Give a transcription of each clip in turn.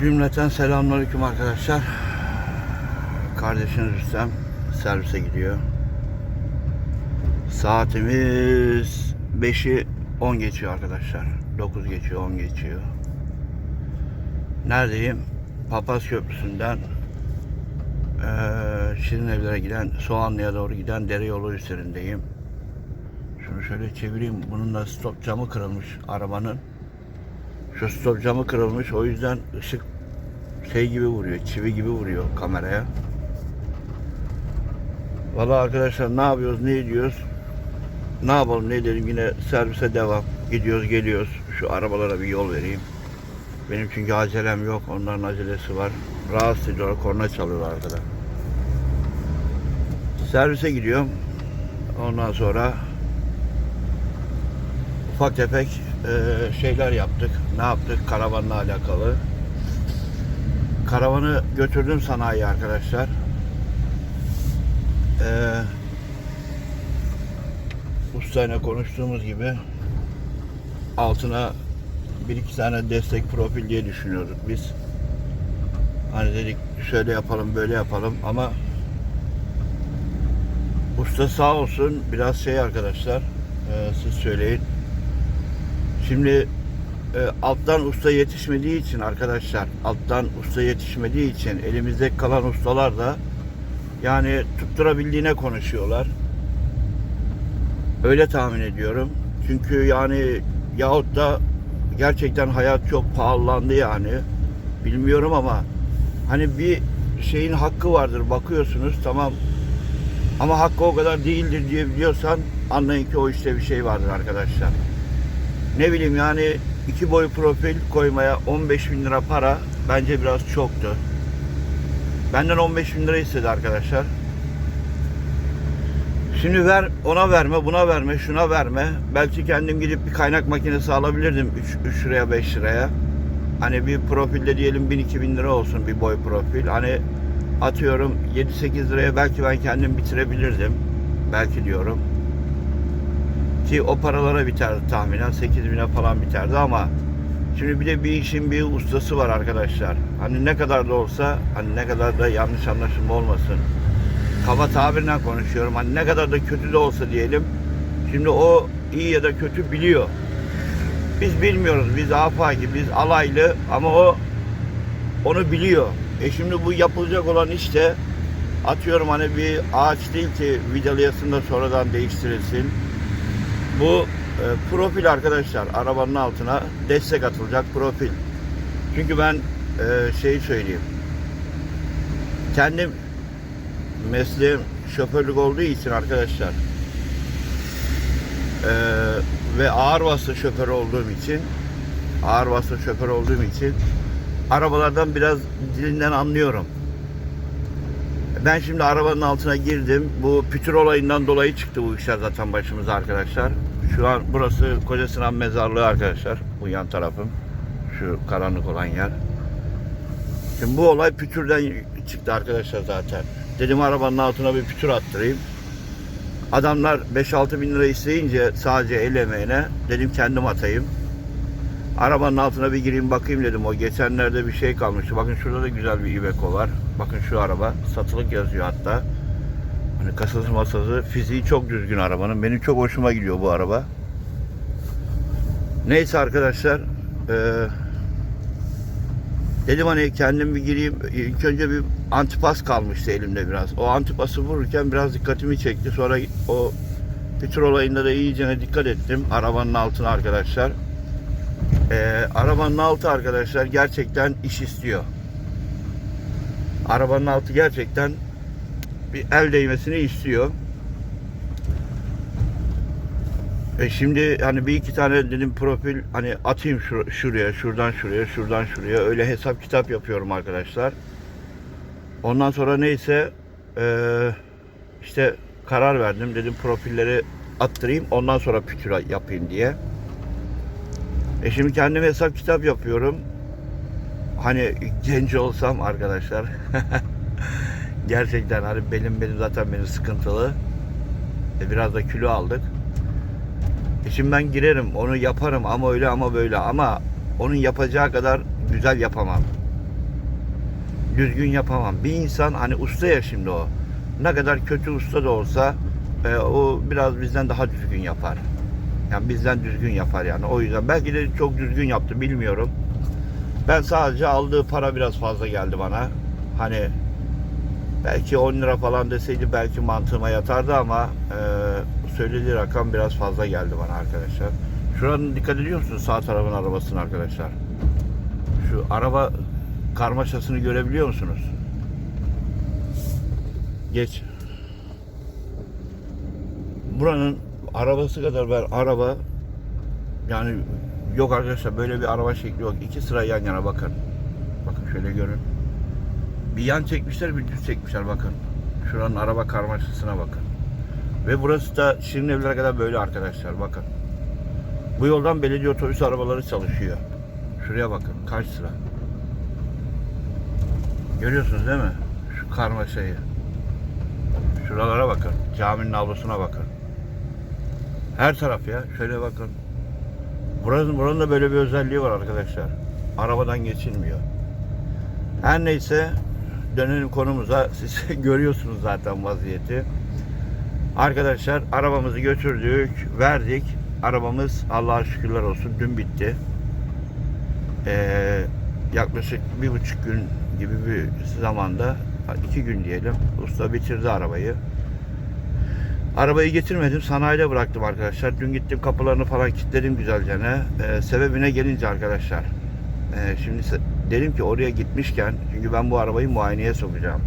Cümleten selamünaleyküm arkadaşlar. Kardeşiniz Rüstem servise gidiyor. Saatimiz 5'i 10 geçiyor arkadaşlar. 9 geçiyor, 10 geçiyor. Neredeyim? Papaz Köprüsü'nden eee Şirin Evler'e giden, Soğanlı'ya doğru giden dere yolu üzerindeyim. Şunu şöyle çevireyim. Bunun da stop camı kırılmış arabanın. Şu stop camı kırılmış. O yüzden ışık şey gibi vuruyor. Çivi gibi vuruyor kameraya. Valla arkadaşlar ne yapıyoruz ne ediyoruz? Ne yapalım ne edelim yine servise devam. Gidiyoruz geliyoruz. Şu arabalara bir yol vereyim. Benim çünkü acelem yok. Onların acelesi var. Rahatsız ediyorlar. Korna çalıyorlar arkada. Servise gidiyorum. Ondan sonra ufak tefek e, şeyler yaptık. Ne yaptık? Karavanla alakalı. Karavanı götürdüm sanayi arkadaşlar. E, ustayla konuştuğumuz gibi altına bir iki tane destek profil diye düşünüyorduk biz. Hani dedik şöyle yapalım böyle yapalım ama usta sağ olsun biraz şey arkadaşlar e, siz söyleyin Şimdi e, alttan usta yetişmediği için arkadaşlar alttan usta yetişmediği için elimizde kalan ustalar da yani tutturabildiğine konuşuyorlar. Öyle tahmin ediyorum. Çünkü yani yahut da gerçekten hayat çok pahalandı yani. Bilmiyorum ama hani bir şeyin hakkı vardır bakıyorsunuz tamam ama hakkı o kadar değildir diye biliyorsan anlayın ki o işte bir şey vardır arkadaşlar ne bileyim yani iki boy profil koymaya 15 bin lira para bence biraz çoktu. Benden 15 bin lira istedi arkadaşlar. Şimdi ver ona verme buna verme şuna verme. Belki kendim gidip bir kaynak makinesi alabilirdim 3, 3 liraya 5 liraya. Hani bir profilde diyelim 1000-2000 lira olsun bir boy profil. Hani atıyorum 7-8 liraya belki ben kendim bitirebilirdim. Belki diyorum ki o paralara biterdi tahminen 8 bine falan biterdi ama şimdi bir de bir işin bir ustası var arkadaşlar. Hani ne kadar da olsa hani ne kadar da yanlış anlaşılma olmasın. Kaba tabirle konuşuyorum. Hani ne kadar da kötü de olsa diyelim. Şimdi o iyi ya da kötü biliyor. Biz bilmiyoruz. Biz afaki, biz alaylı ama o onu biliyor. E şimdi bu yapılacak olan işte atıyorum hani bir ağaç değil ki vidalayasın da sonradan değiştirilsin. Bu e, profil arkadaşlar arabanın altına destek atılacak profil. Çünkü ben e, şeyi söyleyeyim. Kendim mesleğim şoförlük olduğu için arkadaşlar e, ve ağır vasıta şoförü olduğum için ağır vasıta şoförü olduğum için arabalardan biraz dilinden anlıyorum. Ben şimdi arabanın altına girdim. Bu pütür olayından dolayı çıktı bu işler zaten başımıza arkadaşlar. Şu an burası Koca Sinan Mezarlığı arkadaşlar. Bu yan tarafım. Şu karanlık olan yer. Şimdi bu olay pütürden çıktı arkadaşlar zaten. Dedim arabanın altına bir pütür attırayım. Adamlar 5-6 bin lira isteyince sadece el emeğine dedim kendim atayım. Arabanın altına bir gireyim bakayım dedim. O geçenlerde bir şey kalmıştı. Bakın şurada da güzel bir Iveco var. Bakın şu araba. Satılık yazıyor hatta. Hani kasası masası fiziği çok düzgün arabanın. Benim çok hoşuma gidiyor bu araba. Neyse arkadaşlar. Eee dedim hani kendim bir gireyim. İlk önce bir antipas kalmıştı elimde biraz. O antipası vururken biraz dikkatimi çekti. Sonra o pütür olayında da iyice dikkat ettim. Arabanın altına arkadaşlar. Ee, arabanın altı arkadaşlar gerçekten iş istiyor. Arabanın altı gerçekten bir el değmesini istiyor. E şimdi hani bir iki tane dedim profil hani atayım şur- şuraya, şuradan şuraya, şuradan şuraya öyle hesap kitap yapıyorum arkadaşlar. Ondan sonra neyse eee, işte karar verdim dedim profilleri attırayım ondan sonra pütür yapayım diye. E şimdi kendim hesap kitap yapıyorum. Hani genç olsam arkadaşlar. Gerçekten hani benim benim zaten benim sıkıntılı. E biraz da kilo aldık. E şimdi ben girerim onu yaparım ama öyle ama böyle ama onun yapacağı kadar güzel yapamam. düzgün yapamam. Bir insan hani usta ya şimdi o. Ne kadar kötü usta da olsa e, o biraz bizden daha düzgün yapar. Yani bizden düzgün yapar yani. O yüzden belki de çok düzgün yaptı bilmiyorum. Ben sadece aldığı para biraz fazla geldi bana. Hani belki 10 lira falan deseydi belki mantığıma yatardı ama e, söylediği rakam biraz fazla geldi bana arkadaşlar. Şuranın dikkat ediyor musunuz sağ tarafın arabasını arkadaşlar? Şu araba karmaşasını görebiliyor musunuz? Geç. Buranın arabası kadar ben araba yani yok arkadaşlar böyle bir araba şekli yok. İki sıra yan yana bakın. Bakın şöyle görün. Bir yan çekmişler bir düz çekmişler bakın. Şuranın araba karmaşasına bakın. Ve burası da Şirin Evler'e kadar böyle arkadaşlar bakın. Bu yoldan belediye otobüs arabaları çalışıyor. Şuraya bakın kaç sıra. Görüyorsunuz değil mi? Şu karmaşayı. Şuralara bakın. Caminin avlusuna bakın. Her taraf ya. Şöyle bakın. Buranın, buranın da böyle bir özelliği var arkadaşlar. Arabadan geçilmiyor. Her neyse dönelim konumuza. Siz görüyorsunuz zaten vaziyeti. Arkadaşlar arabamızı götürdük, verdik. Arabamız Allah'a şükürler olsun dün bitti. Ee, yaklaşık bir buçuk gün gibi bir zamanda, iki gün diyelim, usta bitirdi arabayı. Arabayı getirmedim, sanayide bıraktım arkadaşlar. Dün gittim kapılarını falan kilitledim güzelce. Ee, sebebine gelince arkadaşlar, ee, şimdi dedim ki oraya gitmişken, çünkü ben bu arabayı muayeneye sokacağım.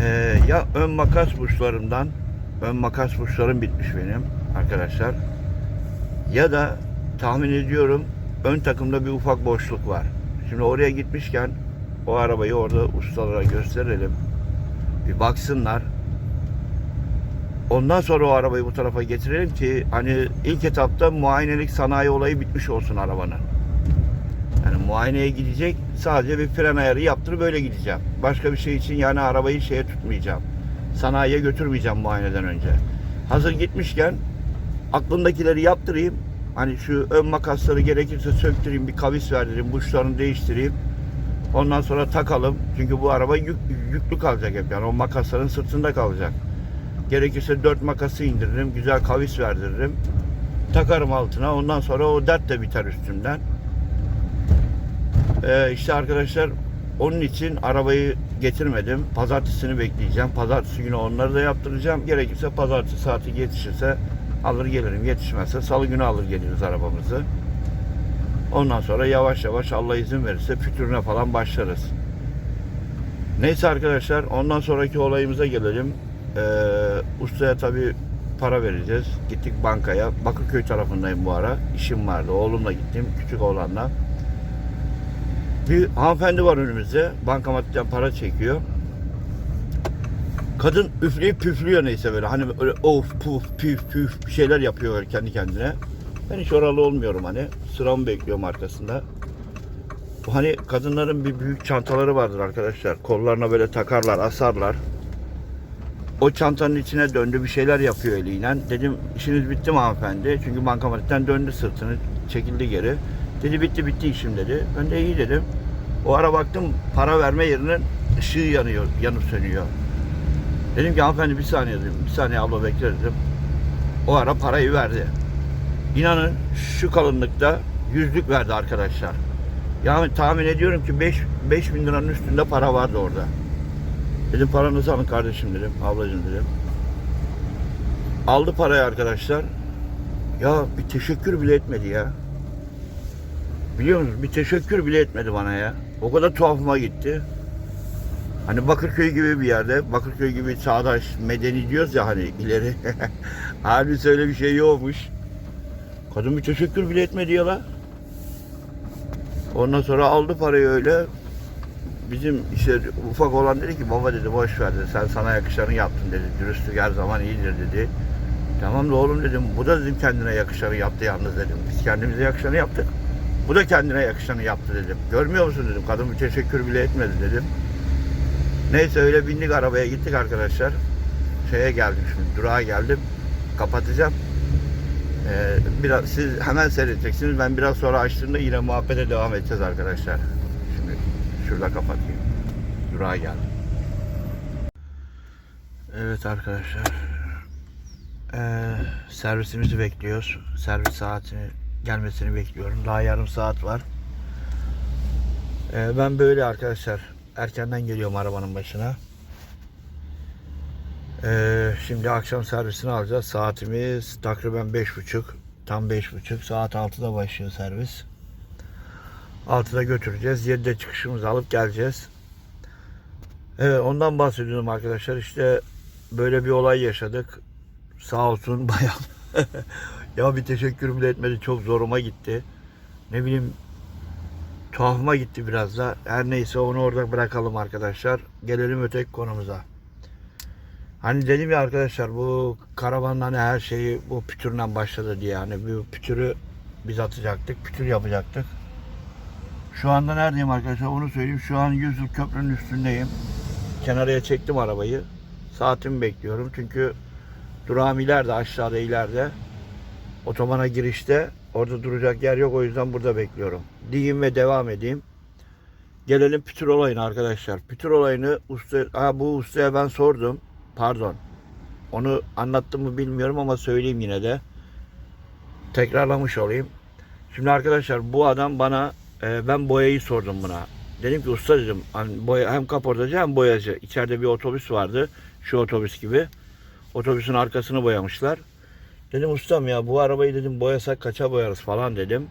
Ee, ya ön makas burçlarımdan, ön makas burçlarım bitmiş benim arkadaşlar. Ya da tahmin ediyorum ön takımda bir ufak boşluk var. Şimdi oraya gitmişken o arabayı orada ustalara gösterelim. Bir baksınlar. Ondan sonra o arabayı bu tarafa getirelim ki hani ilk etapta muayenelik sanayi olayı bitmiş olsun arabanın. Muayeneye gidecek sadece bir fren ayarı yaptırıp böyle gideceğim. Başka bir şey için yani arabayı şeye tutmayacağım. Sanayiye götürmeyeceğim muayeneden önce. Hazır gitmişken aklımdakileri yaptırayım. Hani şu ön makasları gerekirse söktüreyim, bir kavis verdireyim, burçlarını değiştireyim. Ondan sonra takalım. Çünkü bu araba yük, yüklü kalacak hep yani o makasların sırtında kalacak. Gerekirse dört makası indiririm, güzel kavis verdiririm. Takarım altına. Ondan sonra o dert de biter üstümden. Ee, işte arkadaşlar onun için arabayı getirmedim. Pazartesini bekleyeceğim. Pazartesi günü onları da yaptıracağım. Gerekirse pazartesi saati yetişirse alır gelirim. Yetişmezse salı günü alır geliriz arabamızı. Ondan sonra yavaş yavaş Allah izin verirse fütürüne falan başlarız. Neyse arkadaşlar ondan sonraki olayımıza gelelim. Ee, ustaya tabi para vereceğiz. Gittik bankaya. Bakırköy tarafındayım bu ara. İşim vardı. Oğlumla gittim. Küçük oğlanla. Bir hanımefendi var önümüzde. Bankamatikten para çekiyor. Kadın üfleyip püflüyor neyse böyle. Hani öyle of puf püf püf bir şeyler yapıyor kendi kendine. Ben hiç oralı olmuyorum hani. Sıramı bekliyorum arkasında. Bu hani kadınların bir büyük çantaları vardır arkadaşlar. Kollarına böyle takarlar, asarlar. O çantanın içine döndü bir şeyler yapıyor eliyle. Dedim işiniz bitti mi hanımefendi? Çünkü bankamatikten döndü sırtını çekildi geri. Dedi bitti bitti işim dedi. Ben de iyi dedim. O ara baktım para verme yerinin ışığı yanıyor, yanıp sönüyor. Dedim ki hanımefendi bir saniye dedim. Bir saniye abla bekle dedim. O ara parayı verdi. İnanın şu kalınlıkta yüzlük verdi arkadaşlar. Yani tahmin ediyorum ki 5 5 bin liranın üstünde para vardı orada. Dedim paranızı alın kardeşim dedim. Ablacığım dedim. Aldı parayı arkadaşlar. Ya bir teşekkür bile etmedi ya. Biliyor musunuz? Bir teşekkür bile etmedi bana ya. O kadar tuhafıma gitti. Hani Bakırköy gibi bir yerde, Bakırköy gibi çağdaş, medeni diyoruz ya hani ileri. Halbuki öyle bir şey yokmuş. Kadın bir teşekkür bile etmedi ya la. Ondan sonra aldı parayı öyle. Bizim işte ufak olan dedi ki baba dedi boş ver dedi. Sen sana yakışanı yaptın dedi. Dürüstlük her zaman iyidir dedi. Tamam da oğlum dedim. Bu da dedim kendine yakışanı yaptı yalnız dedim. Biz kendimize yakışanı yaptık. Bu da kendine yakışanı yaptı dedim. Görmüyor musun dedim. Kadın bir teşekkür bile etmedi dedim. Neyse öyle bindik arabaya gittik arkadaşlar. Şeye geldim şimdi durağa geldim. Kapatacağım. Ee, biraz siz hemen seyredeceksiniz. Ben biraz sonra açtığımda yine muhabbete devam edeceğiz arkadaşlar. Şimdi şurada kapatayım. durağa geldim. Evet arkadaşlar. Ee, servisimizi bekliyoruz. Servis saatini gelmesini bekliyorum. Daha yarım saat var. Ee, ben böyle arkadaşlar. Erkenden geliyorum arabanın başına. Ee, şimdi akşam servisini alacağız. Saatimiz takriben 5.30. Tam 5.30. Saat 6'da başlıyor servis. 6'da götüreceğiz. 7'de çıkışımızı alıp geleceğiz. Evet ondan bahsediyordum arkadaşlar. İşte böyle bir olay yaşadık. Sağ olsun bayan. Ya bir teşekkür bile etmedi. Çok zoruma gitti. Ne bileyim tuhafıma gitti biraz da. Her neyse onu orada bırakalım arkadaşlar. Gelelim öteki konumuza. Hani dedim ya arkadaşlar bu karavanın hani her şeyi bu pütürle başladı diye. Hani bu pütürü biz atacaktık. Pütür yapacaktık. Şu anda neredeyim arkadaşlar onu söyleyeyim. Şu an Yüzül Köprü'nün üstündeyim. Kenarıya çektim arabayı. Saatimi bekliyorum. Çünkü durağım ileride aşağıda ileride. Otobana girişte. Orada duracak yer yok o yüzden burada bekliyorum. Diyeyim ve devam edeyim. Gelelim pütür olayına arkadaşlar. Pütür olayını usta, ha, bu ustaya ben sordum. Pardon. Onu anlattım mı bilmiyorum ama söyleyeyim yine de. Tekrarlamış olayım. Şimdi arkadaşlar bu adam bana e, ben boyayı sordum buna. Dedim ki usta dedim hani boya, hem kaportacı hem boyacı. İçeride bir otobüs vardı. Şu otobüs gibi. Otobüsün arkasını boyamışlar. Dedim ustam ya bu arabayı dedim boyasak kaça boyarız falan dedim.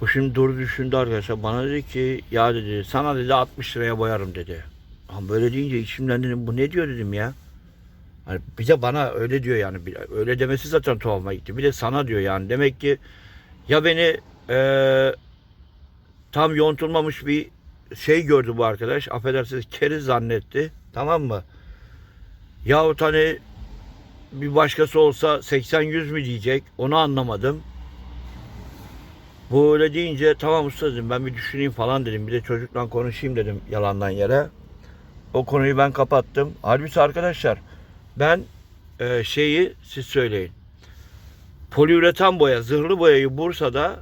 Bu şimdi dur düşündü arkadaşlar. Bana dedi ki ya dedi sana dedi 60 liraya boyarım dedi. Ama böyle deyince içimden dedim bu ne diyor dedim ya. Hani bir de bana öyle diyor yani. Öyle demesi zaten tuhafıma gitti. Bir de sana diyor yani. Demek ki ya beni eee, tam yontulmamış bir şey gördü bu arkadaş. Affedersiniz keriz zannetti. Tamam mı? Yahut hani bir başkası olsa 80-100 mü diyecek. Onu anlamadım. Bu öyle deyince tamam usta ben bir düşüneyim falan dedim. Bir de çocukla konuşayım dedim yalandan yere. O konuyu ben kapattım. Halbuki arkadaşlar ben e, şeyi siz söyleyin. Poliüretan boya, zırhlı boyayı Bursa'da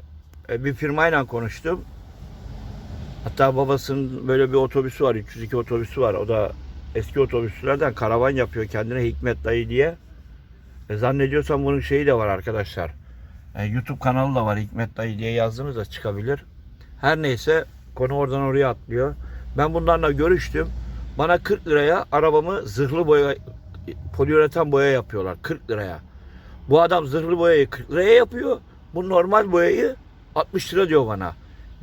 e, bir firmayla konuştum. Hatta babasının böyle bir otobüsü var, 302 otobüsü var. O da eski otobüslerden karavan yapıyor kendine Hikmet Dayı diye. E, zannediyorsam bunun şeyi de var arkadaşlar. E, YouTube kanalı da var Hikmet Dayı diye yazdığınızda çıkabilir. Her neyse konu oradan oraya atlıyor. Ben bunlarla görüştüm. Bana 40 liraya arabamı zırhlı boya poliüretan boya yapıyorlar 40 liraya. Bu adam zırhlı boyayı 40 liraya yapıyor. Bu normal boyayı 60 lira diyor bana.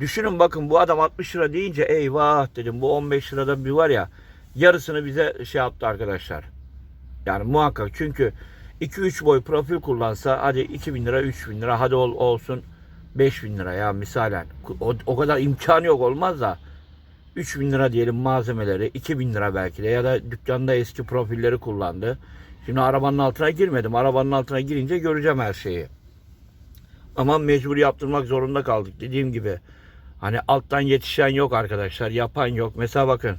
Düşünün bakın bu adam 60 lira deyince eyvah dedim bu 15 liradan bir var ya yarısını bize şey yaptı arkadaşlar. Yani muhakkak çünkü 2-3 boy profil kullansa hadi 2000 lira 3000 lira hadi ol, olsun 5000 lira ya misalen. O, o kadar imkanı yok olmaz da 3000 lira diyelim malzemeleri 2000 lira belki de ya da dükkanda eski profilleri kullandı. Şimdi arabanın altına girmedim. Arabanın altına girince göreceğim her şeyi. Ama mecbur yaptırmak zorunda kaldık. Dediğim gibi hani alttan yetişen yok arkadaşlar. Yapan yok. Mesela bakın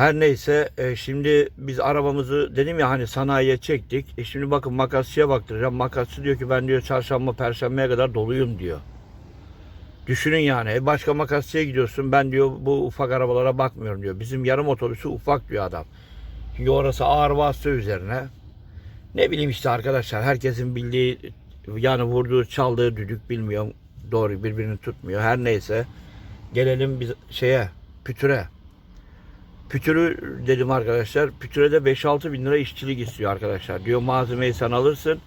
her neyse e, şimdi biz arabamızı dedim ya hani sanayiye çektik. E şimdi bakın makasçıya baktıracağım. Makasçı diyor ki ben diyor çarşamba perşembeye kadar doluyum diyor. Düşünün yani e, başka makasçıya gidiyorsun ben diyor bu ufak arabalara bakmıyorum diyor. Bizim yarım otobüsü ufak diyor adam. Çünkü orası ağır vasıta üzerine. Ne bileyim işte arkadaşlar herkesin bildiği yani vurduğu çaldığı düdük bilmiyorum. Doğru birbirini tutmuyor. Her neyse gelelim biz şeye pütüre. Pütürü dedim arkadaşlar. Pütüre de 5-6 bin lira işçilik istiyor arkadaşlar. Diyor malzemeyi sen alırsın.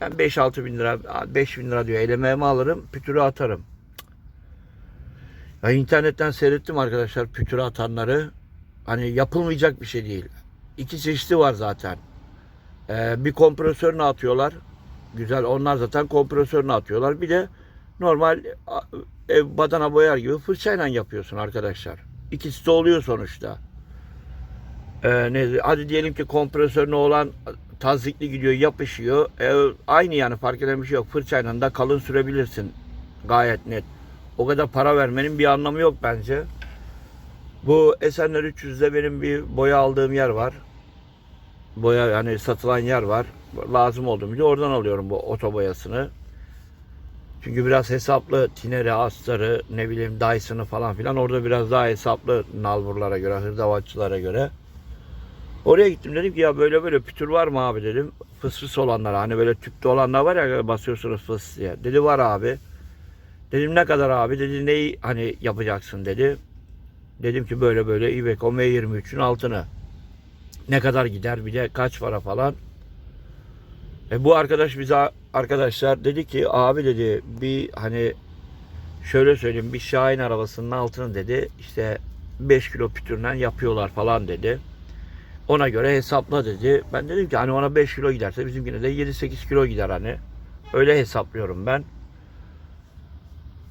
Ben 5-6 bin lira, 5 bin lira diyor elemeğimi alırım. Pütürü atarım. Ya internetten seyrettim arkadaşlar pütürü atanları. Hani yapılmayacak bir şey değil. İki çeşidi var zaten. Ee, bir kompresörünü atıyorlar. Güzel onlar zaten kompresörünü atıyorlar. Bir de normal ev badana boyar gibi fırçayla yapıyorsun arkadaşlar. İkisi de oluyor sonuçta. Ee, ne, hadi diyelim ki kompresörüne olan tazikli gidiyor yapışıyor. Ee, aynı yani fark eden bir şey yok. Fırçayla da kalın sürebilirsin. Gayet net. O kadar para vermenin bir anlamı yok bence. Bu Esenler 300'de benim bir boya aldığım yer var. Boya yani satılan yer var. Lazım olduğum de oradan alıyorum bu oto boyasını. Çünkü biraz hesaplı Tineri, Astar'ı, ne bileyim Dyson'ı falan filan orada biraz daha hesaplı nalburlara göre, hırdavatçılara göre. Oraya gittim dedim ki ya böyle böyle pütür var mı abi dedim. Fıs fıs olanlar hani böyle tüpte olanlar var ya basıyorsunuz fıs diye. Dedi var abi. Dedim ne kadar abi dedi neyi hani yapacaksın dedi. Dedim ki böyle böyle Iveco M23'ün altını. Ne kadar gider bir de kaç para falan. E bu arkadaş bize arkadaşlar dedi ki abi dedi bir hani şöyle söyleyeyim bir Şahin arabasının altını dedi işte 5 kilo pütürden yapıyorlar falan dedi. Ona göre hesapla dedi. Ben dedim ki hani ona 5 kilo giderse bizimkine de 7-8 kilo gider hani. Öyle hesaplıyorum ben.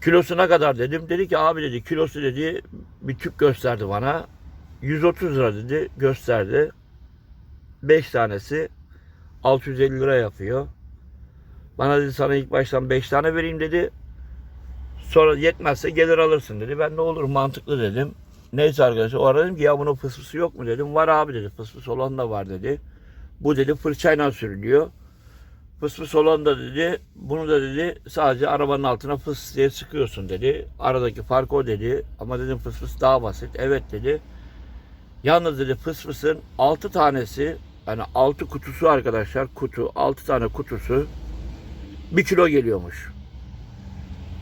Kilosuna kadar dedim. Dedi ki abi dedi kilosu dedi bir tüp gösterdi bana. 130 lira dedi gösterdi. 5 tanesi 650 lira yapıyor. Bana dedi sana ilk baştan 5 tane vereyim dedi. Sonra yetmezse gelir alırsın dedi. Ben ne olur mantıklı dedim. Neyse arkadaşlar o dedim ki ya bunun fısfısı yok mu dedim. Var abi dedi fısfıs olan da var dedi. Bu dedi fırçayla sürülüyor. Fısfıs olan da dedi bunu da dedi sadece arabanın altına fıs diye sıkıyorsun dedi. Aradaki fark o dedi. Ama dedim fısfıs daha basit. Evet dedi. Yalnız dedi fısfısın 6 tanesi yani 6 kutusu arkadaşlar kutu 6 tane kutusu 1 kilo geliyormuş.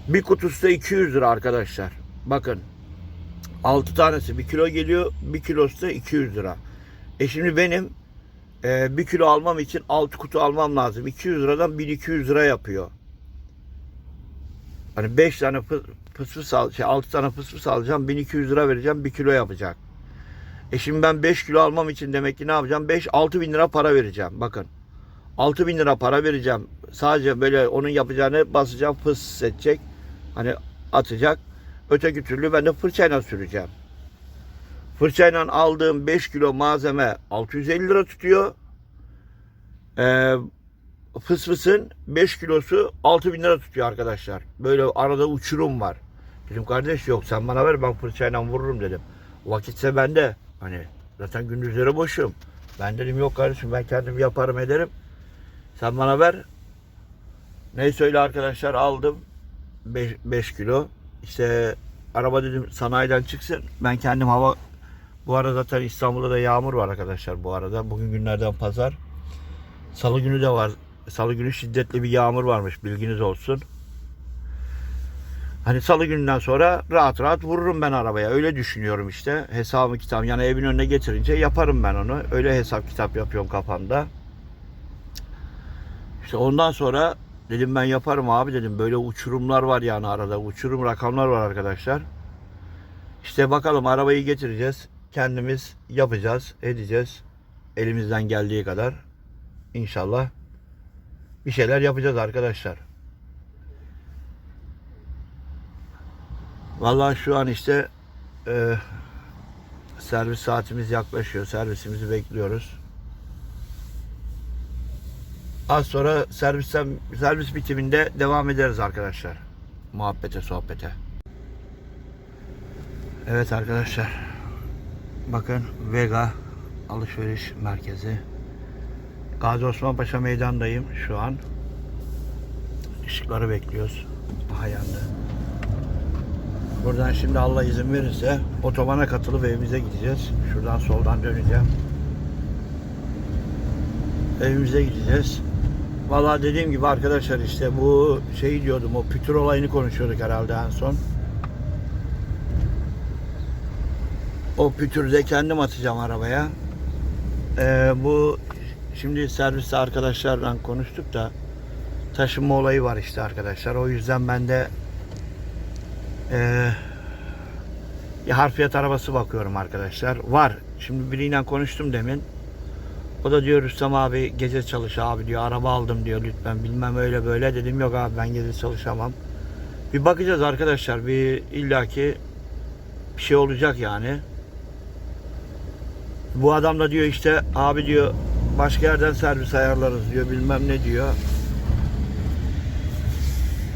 Bir kutusu da 200 lira arkadaşlar. Bakın 6 tanesi 1 kilo geliyor. 1 kilosu da 200 lira. E şimdi benim e, 1 kilo almam için 6 kutu almam lazım. 200 liradan 1200 lira yapıyor. Hani 5 tane fıs fıs al, şey 6 tane fıs fıs alacağım. 1200 lira vereceğim. 1 kilo yapacak. E şimdi ben 5 kilo almam için demek ki ne yapacağım? 5 6 bin lira para vereceğim. Bakın. 6 bin lira para vereceğim. Sadece böyle onun yapacağını basacağım fıs edecek. Hani atacak. Öteki türlü ben de fırçayla süreceğim. Fırçayla aldığım 5 kilo malzeme 650 lira tutuyor. Ee, fıs fısın 5 kilosu 6000 lira tutuyor arkadaşlar. Böyle arada uçurum var. Dedim kardeş yok sen bana ver ben fırçayla vururum dedim. Vakitse bende. Hani zaten gündüzleri boşum. Ben dedim yok kardeşim ben kendim yaparım ederim. Sen bana ver. Neyse öyle arkadaşlar aldım. 5 kilo. İşte araba dedim sanayiden çıksın. Ben kendim hava bu arada zaten İstanbul'da da yağmur var arkadaşlar bu arada. Bugün günlerden pazar. Salı günü de var. Salı günü şiddetli bir yağmur varmış bilginiz olsun. Hani salı gününden sonra rahat rahat vururum ben arabaya. Öyle düşünüyorum işte. Hesabımı kitap yani evin önüne getirince yaparım ben onu. Öyle hesap kitap yapıyorum kafamda. İşte ondan sonra dedim ben yaparım abi dedim. Böyle uçurumlar var yani arada. Uçurum rakamlar var arkadaşlar. İşte bakalım arabayı getireceğiz. Kendimiz yapacağız, edeceğiz. Elimizden geldiği kadar. İnşallah bir şeyler yapacağız arkadaşlar. Vallahi şu an işte e, servis saatimiz yaklaşıyor. Servisimizi bekliyoruz. Az sonra servisten servis bitiminde devam ederiz arkadaşlar. Muhabbete, sohbete. Evet arkadaşlar. Bakın Vega alışveriş merkezi. Gazi Osman meydandayım şu an. Işıkları bekliyoruz. Aha yandı. Buradan şimdi Allah izin verirse otobana katılıp evimize gideceğiz. Şuradan soldan döneceğim. Evimize gideceğiz. Vallahi dediğim gibi arkadaşlar işte bu şey diyordum o pütür olayını konuşuyorduk herhalde en son. O pütürü de kendim atacağım arabaya. Ee, bu şimdi serviste arkadaşlarla konuştuk da taşınma olayı var işte arkadaşlar. O yüzden ben de bir harfiyat arabası bakıyorum arkadaşlar. Var. Şimdi biriyle konuştum demin. O da diyor Rüstem abi gece çalış abi diyor. Araba aldım diyor lütfen bilmem öyle böyle. Dedim yok abi ben gece çalışamam. Bir bakacağız arkadaşlar. Bir illaki bir şey olacak yani. Bu adam da diyor işte abi diyor başka yerden servis ayarlarız diyor bilmem ne diyor.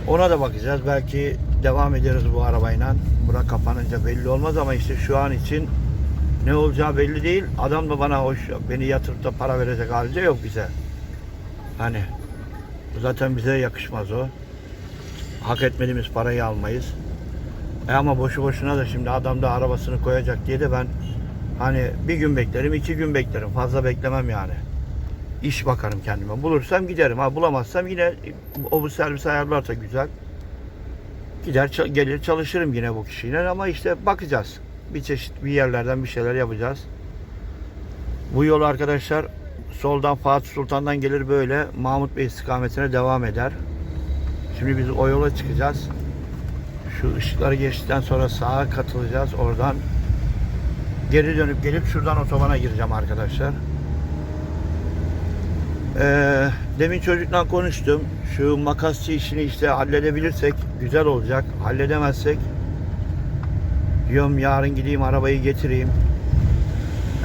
Ona da bakacağız. Belki devam ederiz bu arabayla. Bura kapanınca belli olmaz ama işte şu an için ne olacağı belli değil. Adam da bana hoş beni yatırıp da para verecek halde yok bize. Hani zaten bize yakışmaz o. hak etmediğimiz parayı almayız. E ama boşu boşuna da şimdi adam da arabasını koyacak diye de ben hani bir gün beklerim, iki gün beklerim. Fazla beklemem yani. İş bakarım kendime. Bulursam giderim. Ha bulamazsam yine o bu servis ayarlarsa güzel. Gider gelir çalışırım yine bu kişiyle ama işte bakacağız. Bir çeşit bir yerlerden bir şeyler yapacağız. Bu yol arkadaşlar soldan Fatih Sultan'dan gelir böyle Mahmut Bey istikametine devam eder. Şimdi biz o yola çıkacağız. Şu ışıkları geçtikten sonra sağa katılacağız. Oradan geri dönüp gelip şuradan otobana gireceğim arkadaşlar. Ee, demin çocukla konuştum. Şu makasçı işini işte halledebilirsek güzel olacak. Halledemezsek diyorum yarın gideyim arabayı getireyim.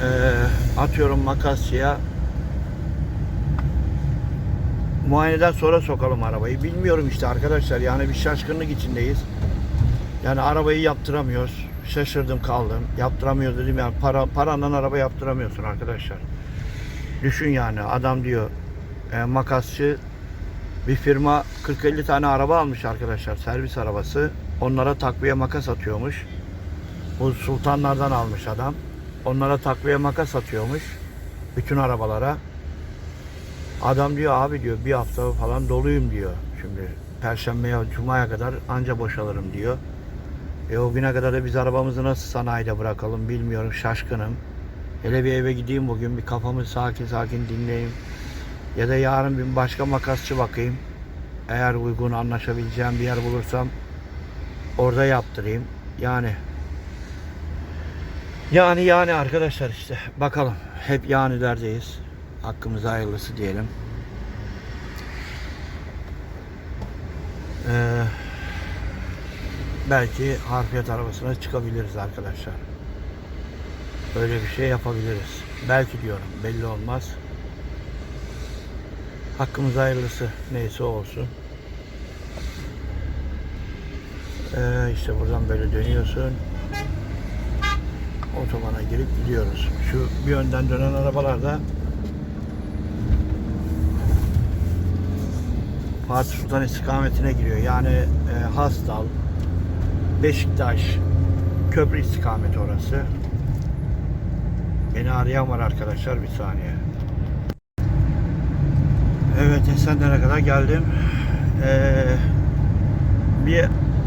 Ee, atıyorum makasçıya. Muayeneden sonra sokalım arabayı. Bilmiyorum işte arkadaşlar yani bir şaşkınlık içindeyiz. Yani arabayı yaptıramıyoruz. Şaşırdım kaldım. Yaptıramıyoruz dedim yani para, paranla araba yaptıramıyorsun arkadaşlar. Düşün yani adam diyor e, makasçı bir firma 40-50 tane araba almış arkadaşlar servis arabası. Onlara takviye makas atıyormuş. Bu sultanlardan almış adam. Onlara takviye makas atıyormuş. Bütün arabalara. Adam diyor abi diyor bir hafta falan doluyum diyor. Şimdi perşembeye cumaya kadar anca boşalırım diyor. E o güne kadar da biz arabamızı nasıl sanayide bırakalım bilmiyorum şaşkınım. Hele bir eve gideyim bugün bir kafamı sakin sakin dinleyeyim. Ya da yarın bir başka makasçı bakayım. Eğer uygun anlaşabileceğim bir yer bulursam orada yaptırayım. Yani yani yani arkadaşlar işte bakalım. Hep yanilerdeyiz. Hakkımıza hayırlısı diyelim. Ee, belki harfiyat arabasına çıkabiliriz arkadaşlar. Böyle bir şey yapabiliriz. Belki diyorum belli olmaz. Hakkımıza hayırlısı neyse olsun. Ee, işte buradan böyle dönüyorsun. Otobana girip gidiyoruz. Şu bir yönden dönen arabalarda Fatih Sultan istikametine giriyor. Yani e, Hastal, Beşiktaş, köprü istikameti orası. Beni arayan var arkadaşlar bir saniye. Evet Esenler'e kadar geldim. Ee, bir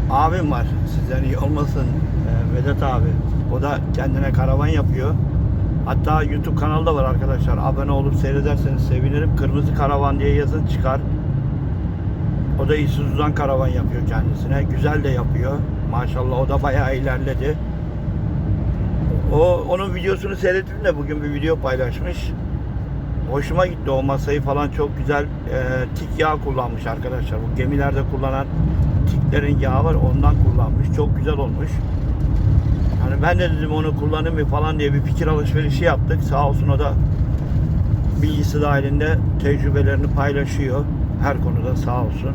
abim var sizden iyi olmasın ee, Vedat abi. O da kendine karavan yapıyor. Hatta YouTube kanalı da var arkadaşlar. Abone olup seyrederseniz sevinirim. Kırmızı Karavan diye yazın çıkar. O da Isuzu'dan karavan yapıyor kendisine. Güzel de yapıyor. Maşallah o da bayağı ilerledi. O onun videosunu seyrettim de bugün bir video paylaşmış. Hoşuma gitti o masayı falan çok güzel e, tik yağ kullanmış arkadaşlar. Bu gemilerde kullanan tiklerin yağı var ondan kullanmış. Çok güzel olmuş. Hani ben de dedim onu kullanayım mı falan diye bir fikir alışverişi yaptık. Sağ olsun o da bilgisi dahilinde tecrübelerini paylaşıyor. Her konuda sağ olsun.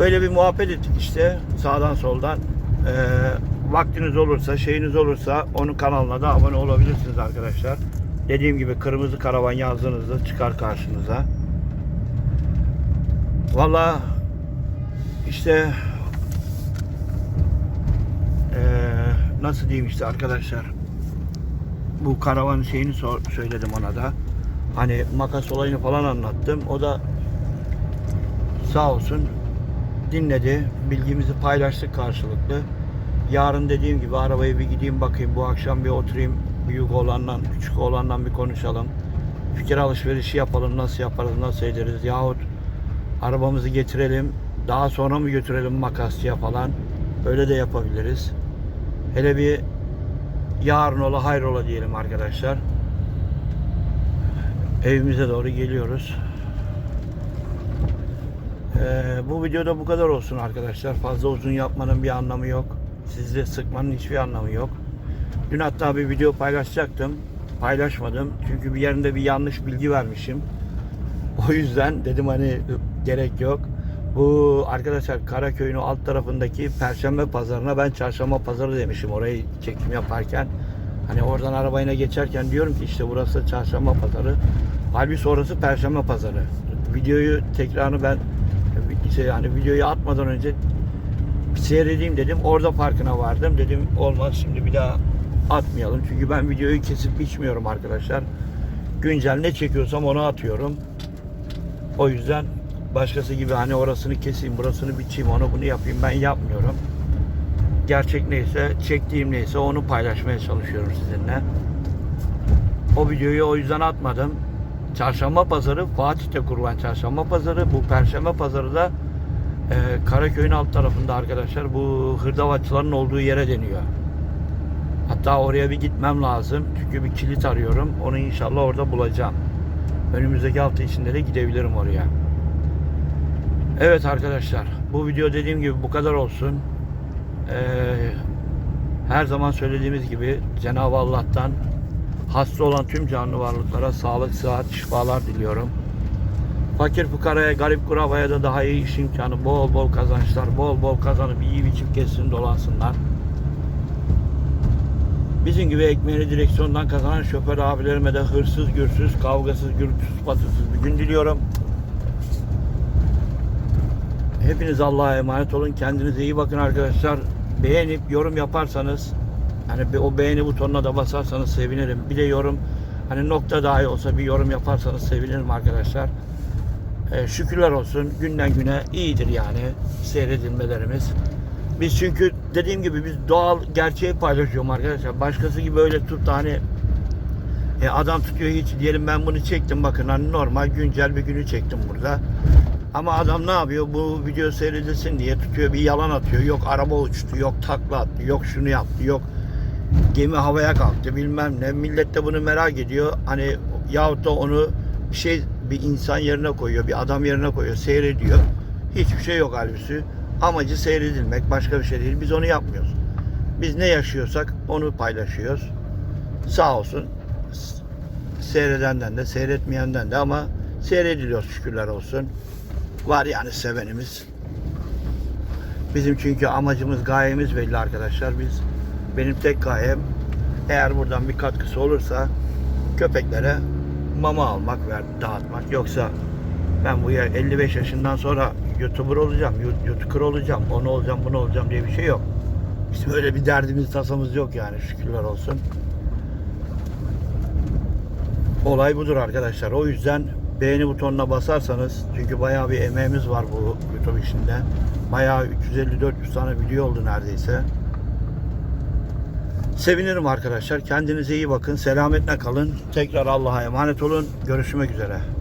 Öyle bir muhabbet ettik işte sağdan soldan. Ee, vaktiniz olursa, şeyiniz olursa onun kanalına da abone olabilirsiniz arkadaşlar. Dediğim gibi kırmızı karavan yazdığınızda çıkar karşınıza. Valla işte ee, nasıl diyeyim işte arkadaşlar bu karavan şeyini sor- söyledim ona da. Hani makas olayını falan anlattım. O da sağ olsun dinledi. Bilgimizi paylaştık karşılıklı. Yarın dediğim gibi arabayı bir gideyim bakayım. Bu akşam bir oturayım. Büyük olanla, küçük olanla bir konuşalım. Fikir alışverişi yapalım. Nasıl yaparız, nasıl ederiz. Yahut arabamızı getirelim. Daha sonra mı götürelim makasçıya falan. Öyle de yapabiliriz. Hele bir yarın ola hayrola diyelim arkadaşlar. Evimize doğru geliyoruz. Ee, bu videoda bu kadar olsun arkadaşlar. Fazla uzun yapmanın bir anlamı yok. Sizi sıkmanın hiçbir anlamı yok. Dün hatta bir video paylaşacaktım. Paylaşmadım. Çünkü bir yerinde bir yanlış bilgi vermişim. O yüzden dedim hani gerek yok. Bu arkadaşlar Karaköy'ün alt tarafındaki Perşembe pazarına ben çarşamba pazarı demişim orayı çekim yaparken. Hani oradan arabayla geçerken diyorum ki işte burası çarşamba pazarı. Halbuki sonrası Perşembe pazarı. Videoyu tekrarını ben şey yani videoyu atmadan önce seyredeyim dedim. Orada farkına vardım. Dedim olmaz şimdi bir daha atmayalım. Çünkü ben videoyu kesip biçmiyorum arkadaşlar. Güncel ne çekiyorsam onu atıyorum. O yüzden başkası gibi hani orasını keseyim, burasını biçeyim, onu bunu yapayım ben yapmıyorum. Gerçek neyse, çektiğim neyse onu paylaşmaya çalışıyorum sizinle. O videoyu o yüzden atmadım. Çarşamba pazarı Fatih'te kurulan çarşamba pazarı. Bu perşembe pazarı da e, Karaköy'ün alt tarafında arkadaşlar. Bu hırdavatçıların olduğu yere deniyor. Hatta oraya bir gitmem lazım. Çünkü bir kilit arıyorum. Onu inşallah orada bulacağım. Önümüzdeki hafta içinde de gidebilirim oraya. Evet arkadaşlar. Bu video dediğim gibi bu kadar olsun. Ee, her zaman söylediğimiz gibi Cenab-ı Allah'tan hasta olan tüm canlı varlıklara sağlık, sıhhat, şifalar diliyorum. Fakir fukaraya, garip kurabaya da daha iyi iş imkanı, bol bol kazançlar, bol bol kazanıp iyi biçim kessin dolansınlar. Bizim gibi ekmeğini direksiyondan kazanan şoför abilerime de hırsız, gürsüz, kavgasız, gürültüsüz, patırtısız bir gün diliyorum. Hepiniz Allah'a emanet olun. Kendinize iyi bakın arkadaşlar. Beğenip yorum yaparsanız hani o beğeni butonuna da basarsanız sevinirim. Bir de yorum hani nokta dahi olsa bir yorum yaparsanız sevinirim arkadaşlar. Ee, şükürler olsun. Günden güne iyidir yani seyredilmelerimiz. Biz çünkü dediğim gibi biz doğal gerçeği paylaşıyorum arkadaşlar. Başkası gibi öyle tut da hani e, adam tutuyor hiç diyelim ben bunu çektim bakın hani normal güncel bir günü çektim burada. Ama adam ne yapıyor? Bu video seyredilsin diye tutuyor bir yalan atıyor. Yok araba uçtu, yok takla attı, yok şunu yaptı, yok gemi havaya kalktı bilmem ne. Millet de bunu merak ediyor. Hani yahut da onu bir şey bir insan yerine koyuyor, bir adam yerine koyuyor, seyrediyor. Hiçbir şey yok halbuki. Amacı seyredilmek, başka bir şey değil. Biz onu yapmıyoruz. Biz ne yaşıyorsak onu paylaşıyoruz. Sağ olsun seyredenden de seyretmeyenden de ama seyrediliyor şükürler olsun. Var yani sevenimiz. Bizim çünkü amacımız, gayemiz belli arkadaşlar. Biz benim tek gayem eğer buradan bir katkısı olursa köpeklere mama almak ve dağıtmak. Yoksa ben bu ya 55 yaşından sonra YouTuber olacağım, YouTuber olacağım, onu olacağım, bunu olacağım diye bir şey yok. Bizim öyle bir derdimiz, tasamız yok yani şükürler olsun. Olay budur arkadaşlar. O yüzden beğeni butonuna basarsanız çünkü bayağı bir emeğimiz var bu YouTube işinde. Bayağı 350-400 tane video oldu neredeyse. Sevinirim arkadaşlar. Kendinize iyi bakın. Selametle kalın. Tekrar Allah'a emanet olun. Görüşmek üzere.